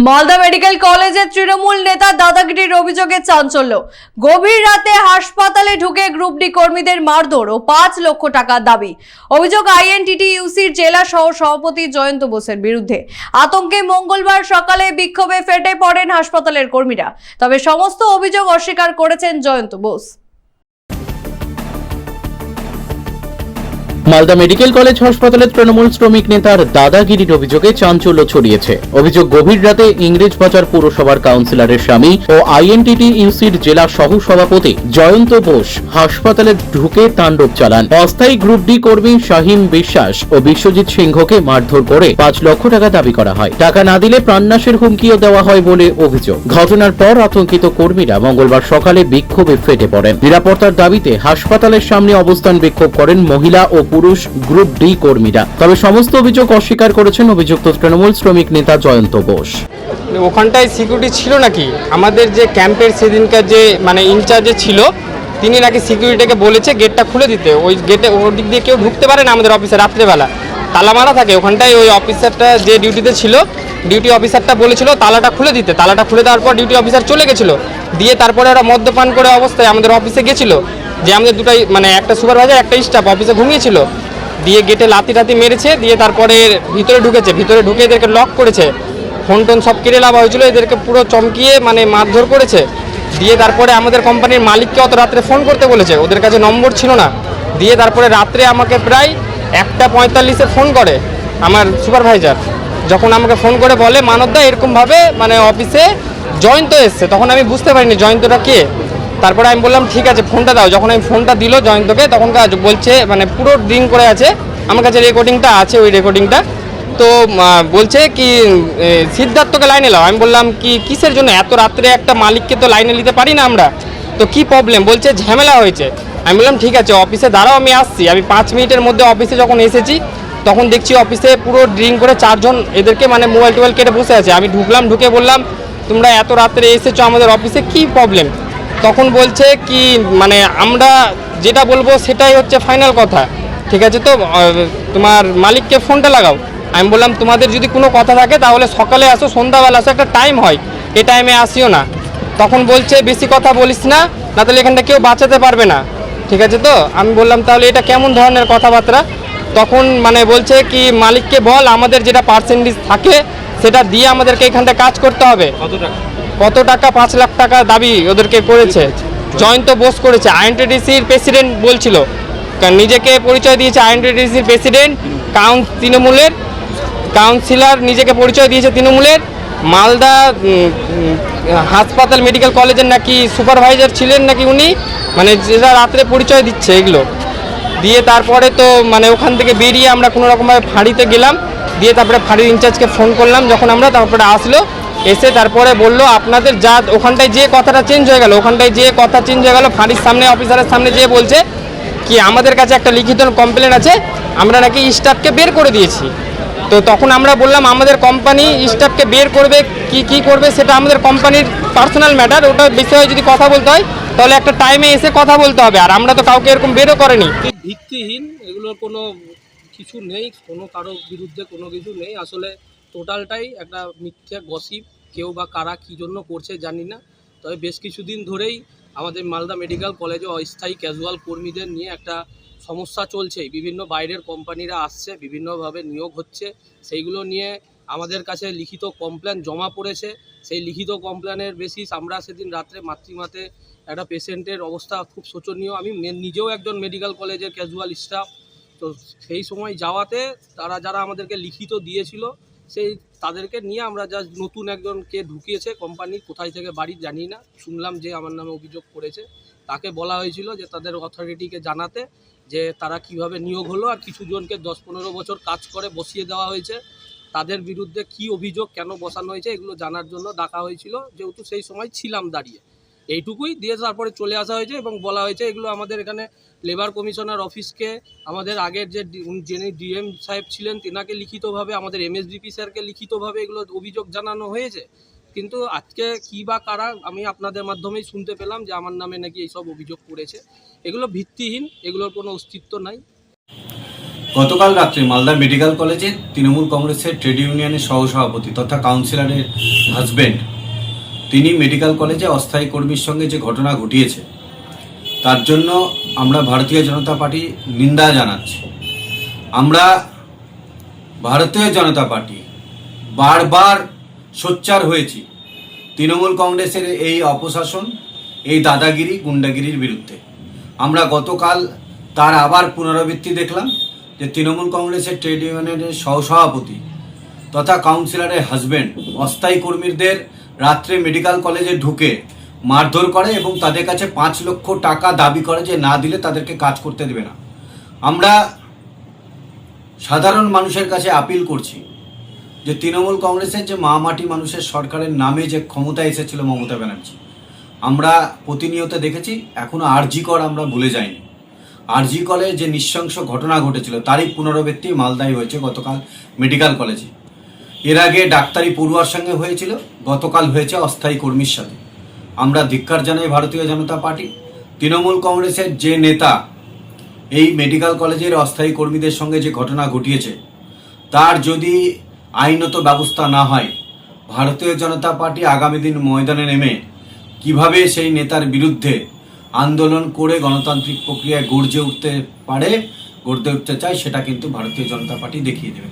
Malda medical কলেজের তৃণমূল নেতা দাদাগিরির অভিযোগে চাঞ্চল্য। গভীর রাতে হাসপাতালে ঢুকে গ্রুপ ডি কর্মীদের মারধর ও পাঁচ লক্ষ টাকার দাবি। অভিযোগ আইএনটিটি ইউসির জেলা সহ সভাপতি জয়ন্ত বোসের বিরুদ্ধে। আতঙ্কে মঙ্গলবার সকালে বিক্ষোভে ফেটে পড়েন হাসপাতালের কর্মীরা। তবে সমস্ত অভিযোগ অস্বীকার করেছেন জয়ন্ত বোস। মালদা মেডিকেল কলেজ হাসপাতালের তৃণমূল শ্রমিক নেতার দাদাগিরির অভিযোগে চাঞ্চল্য ছড়িয়েছে। অভিযোগ গভীর রাতে ইংরেজ বাজার পুরসভার কাউন্সিলরের স্বামী ও আইএনটিটি ইউসির জেলা সহ সভাপতি জয়ন্ত বোস হাসপাতালে ঢুকে তাণ্ডব চালান। অস্থায়ী গ্রুপ ডি কর্মী শাহিন বিশ্বাস ও বিশ্বজিৎ সিংহকে মারধর করে পাঁচ লক্ষ টাকা দাবি করা হয়। টাকা না দিলে প্রাণনাশের হুমকিও দেওয়া হয় বলে অভিযোগ। ঘটনার পর আতঙ্কিত কর্মীরা মঙ্গলবার সকালে বিক্ষোভে ফেটে পড়েন। নিরাপত্তার দাবিতে হাসপাতালের সামনে অবস্থান বিক্ষোভ করেন মহিলা ও পুরুষ গ্রুপ ডি কর্মীরা। তবে সমস্ত অভিযোগ অস্বীকার করেছেন অভিযুক্ত তৃণমূল শ্রমিক নেতা জয়ন্ত বোস। ওখানটায় সিকিউরিটি ছিল নাকি? আমাদের যে ক্যাম্পের সেদিনকার যে মানে ইনচার্জে ছিল, তিনি নাকি সিকিউরিটিকে বলেছে গেটটা খুলে দিতে। ওই গেটে ওর দিক দিয়ে কেউ ঢুকতে পারে না আমাদের অফিসে রাত্রেবেলা। তালা মারা থাকে, ওখানটায় ওই অফিসারটা যে ডিউটিতে ছিল ডিউটি অফিসারটা বলেছিল তালাটা খুলে দিতে। তালাটা খুলে দেওয়ার পর ডিউটি অফিসার চলে গেছিল। দিয়ে তারপরে ওরা মদ্যপান করে অবস্থায় আমাদের অফিসে গেছিল। যে আমাদের দুটাই মানে একটা সুপারভাইজার, একটা স্টাফ অফিসে ঘুমিয়েছিল। দিয়ে গেটে লাতি টাতি মেরেছে, দিয়ে তারপরে ভিতরে ঢুকেছে। ভিতরে ঢুকে এদেরকে লক করেছে। ফোন টোন সব কেড়ে লাভ হয়েছিল, এদেরকে পুরো চমকিয়ে মানে মারধর করেছে। দিয়ে তারপরে আমাদের কোম্পানির মালিককে অত রাত্রে ফোন করতে বলেছে। ওদের কাছে নম্বর ছিল না। দিয়ে তারপরে রাত্রে আমাকে প্রায় একটা পঁয়তাল্লিশে ফোন করে আমার সুপারভাইজার যখন আমাকে ফোন করে বলে, মানবদা, এরকমভাবে মানে অফিসে জয়ন্ত এসছে। তখন আমি বুঝতে পারিনি, জয়ন্তটা কে? তারপরে আমি বললাম, ঠিক আছে, ফোনটা দাও। যখন আমি ফোনটা দিল জয়ন্তকে তখন বলছে মানে পুরো ড্রিং করে আছে। আমার কাছে রেকর্ডিংটা আছে ওই রেকর্ডিংটা তো বলছে কি সিদ্ধার্থকে লাইনে লাও। আমি বললাম, কি, কিসের জন্য? এত রাত্রে একটা মালিককে তো লাইনে নিতে পারি না আমরা। তো কি প্রবলেম বলছে, ঝামেলা হয়েছে। আমি বললাম, ঠিক আছে অফিসে দাঁড়াও, আমি আসছি। আমি পাঁচ মিনিটের মধ্যে অফিসে যখন এসেছি, তখন দেখছি অফিসে পুরো ড্রিঙ্ক করে চারজন এদেরকে মানে মোবাইল টোবাইল কেটে বসে আছে। আমি ঢুকলাম, ঢুকে বললাম, তোমরা এত রাত্রে এসেছ আমাদের অফিসে কি প্রবলেম তখন বলছে কি মানে আমরা যেটা বলব সেটাই হচ্ছে ফাইনাল কথা। ঠিক আছে তো? তোমার মালিককে ফোনটা লাগাও। আমি বললাম, তোমাদের যদি কোনো কথা থাকে তাহলে সকালে আসো, সন্ধ্যাবেলা আসো, একটা টাইম হয়। এ টাইমে আসিও না। তখন বলছে, বেশি কথা বলিস না না তাহলে এখানটা কেউ বাঁচাতে পারবে না। ঠিক আছে তো? আমি বললাম, তাহলে এটা কেমন ধরনের কথাবার্তা? তখন মানে বলছে কি, মালিককে বল, আমাদের যেটা পার্সেন্টেজ থাকে, সেটা দিয়ে আমাদেরকে এখানটা কাজ করতে হবে। কত টাকা? পাঁচ লাখ টাকা দাবি ওদেরকে করেছে? জয়ন্ত বোস করেছে। আইএনটিডিসির প্রেসিডেন্ট বলছিল। কারণ নিজেকে পরিচয় দিয়েছে আইএনটিডিসির প্রেসিডেন্ট কাউন তৃণমূলের। কাউন্সিলর নিজেকে পরিচয় দিয়েছে তৃণমূলের। মালদা হাসপাতাল মেডিকেল কলেজের নাকি সুপারভাইজার ছিলেন নাকি উনি? মানে যেটা রাত্রে পরিচয় দিচ্ছে এগুলো। দিয়ে তারপরে তো মানে ওখান থেকে বেরিয়ে আমরা কোনো রকমভাবে ফাঁড়িতে গেলাম। দিয়ে তারপরে ফাঁড়ির ইনচার্জকে ফোন করলাম। যখন আমরা তারপরে আসলো এসে তারপরে বলল, আপনাদের যা, ওখানটায় যে কথাটা চেঞ্জ হয়ে গেল, ওখানটায় যে কথা চেঞ্জ হয়ে গেল, ফাঁড়ির সামনে অফিসারের সামনে যেয়ে বলছে কি, আমাদের কাছে একটা লিখিত কমপ্লেন আছে, আমরা নাকি স্টাফকে বের করে দিয়েছি। তো তখন আমরা বললাম, আমাদের কোম্পানি স্টাফকে বের করবে, কি কি করবে সেটা আমাদের কোম্পানির পার্সোনাল ম্যাটার ওটা বিষয়ে যদি কথা বলতে হয়, তাহলে একটা টাইমে এসে কথা বলতে হবে, আর আমরা তো কাউকে এরকম বেরও করেনি। ভিত্তিহীন এগুলোর কোনো কিছু নেই, কোনো কারোর বিরুদ্ধে কোনো কিছু নেই, আসলে টোটালটাই একটা মিথ্যে গসিপ কেউ বা কারা কী জন্য করছে জানি না। তবে বেশ কিছুদিন ধরেই আমাদের মালদা মেডিকেল কলেজে অস্থায়ী ক্যাজুয়াল কর্মীদের নিয়ে একটা সমস্যা চলছে। বিভিন্ন বাইরের কোম্পানিরা আসছে, বিভিন্নভাবে নিয়োগ হচ্ছে। সেইগুলো নিয়ে আমাদের কাছে লিখিত কমপ্লেন জমা পড়েছে। সেই লিখিত কমপ্লেনের বেসিস আমরা সেদিন রাত্রে মাতৃমাতে একটা পেশেন্টের অবস্থা খুব শোচনীয়। আমি নিজেও একজন মেডিকেল কলেজের ক্যাজুয়াল স্টাফ তো সেই সময় যাওয়াতে তারা যারা আমাদেরকে লিখিত দিয়েছিল, সেই তাদেরকে নিয়ে আমরা জাস্ট নতুন একজনকে ঢুকিয়েছে কোম্পানি কোথায় থেকে বাড়ি জানি না। শুনলাম যে আমার নামে অভিযোগ করেছে। তাকে বলা হয়েছিল যে তাদের অথরিটিকে জানাতে যে তারা কীভাবে নিয়োগ হলো আর কিছু জনকে দশ পনেরো বছর কাজ করে বসিয়ে দেওয়া হয়েছে। তাদের বিরুদ্ধে কি অভিযোগ, কেন বসানো হয়েছে, এগুলো জানার জন্য ডাকা হয়েছিল। যেহেতু সেই সময় ছিলাম দাঁড়িয়ে। এইটুকুই দিয়ে তারপরে চলে আসা হয়েছে এবং বলা হয়েছে এগুলো আমাদের এখানে লেবার কমিশনার অফিসকে আমাদের আগের যে যিনি ডিএম সাহেব ছিলেন, তেনাকে লিখিতভাবে, আমাদের এমএসডিপি স্যারকে লিখিতভাবে এগুলো অভিযোগ জানানো হয়েছে। কিন্তু আজকে কি বা কারা, আমি আপনাদের মাধ্যমেই শুনতে পেলাম যে আমার নামে নাকি এইসব অভিযোগ করেছে। এগুলো ভিত্তিহীন, এগুলোর কোনো অস্তিত্ব নাই। গতকাল রাত্রে মালদা মেডিকেল কলেজে তৃণমূল কংগ্রেসের ট্রেড ইউনিয়নের সহসভাপতি তথা কাউন্সিলরের হাজবেন্ড তিনি মেডিকেল কলেজে অস্থায়ী কর্মীর সঙ্গে যে ঘটনা ঘটিয়েছে, তার জন্য আমরা ভারতীয় জনতা পার্টি নিন্দা জানাচ্ছি। আমরা ভারতীয় জনতা পার্টি বারবার সোচ্চার হয়েছি তৃণমূল কংগ্রেসের এই অপশাসন, এই দাদাগিরি, গুন্ডাগিরির বিরুদ্ধে। আমরা গতকাল তার আবার পুনরাবৃত্তি দেখলাম যে তৃণমূল কংগ্রেসের ট্রেড ইউনিয়নের সহসভাপতি তথা কাউন্সিলরের হাজবেন্ড, অস্থায়ী কর্মীদের রাত্রে মেডিকেল কলেজে ঢুকে মারধর করে এবং তাদের কাছে পাঁচ লক্ষ টাকা দাবি করে যে না দিলে তাদেরকে কাজ করতে দেবে না। আমরা সাধারণ মানুষের কাছে আপিল করছি যে তৃণমূল কংগ্রেসের যে মা মাটি মানুষের সরকারের নামে যে ক্ষমতা এসেছিল মমতা ব্যানার্জি, আমরা প্রতিনিয়ত দেখেছি, এখনও আরজি কর আমরা ভুলে যাইনি। আরজি কলে যে নৃশংস ঘটনা ঘটেছিল, তারই পুনরাবৃত্তি মালদায় হয়েছে গতকাল মেডিকেল কলেজে। এর আগে ডাক্তারি পড়ুয়ার সঙ্গে হয়েছিল, গতকাল হয়েছে অস্থায়ী কর্মীর সাথে। আমরা ধিক্কার জানাই ভারতীয় জনতা পার্টি। তৃণমূল কংগ্রেসের যে নেতা, এই মেডিকেল কলেজের অস্থায়ী কর্মীদের সঙ্গে যে ঘটনা ঘটিয়েছে, তার যদি আইনত ব্যবস্থা না হয়, ভারতীয় জনতা পার্টি আগামী দিন ময়দানে নেমে কীভাবে সেই নেতার বিরুদ্ধে আন্দোলন করে গণতান্ত্রিক প্রক্রিয়ায় গর্জে উঠতে পারে গড়তে উঠতে চায়, সেটা কিন্তু ভারতীয় জনতা পার্টি দেখিয়ে দেবে।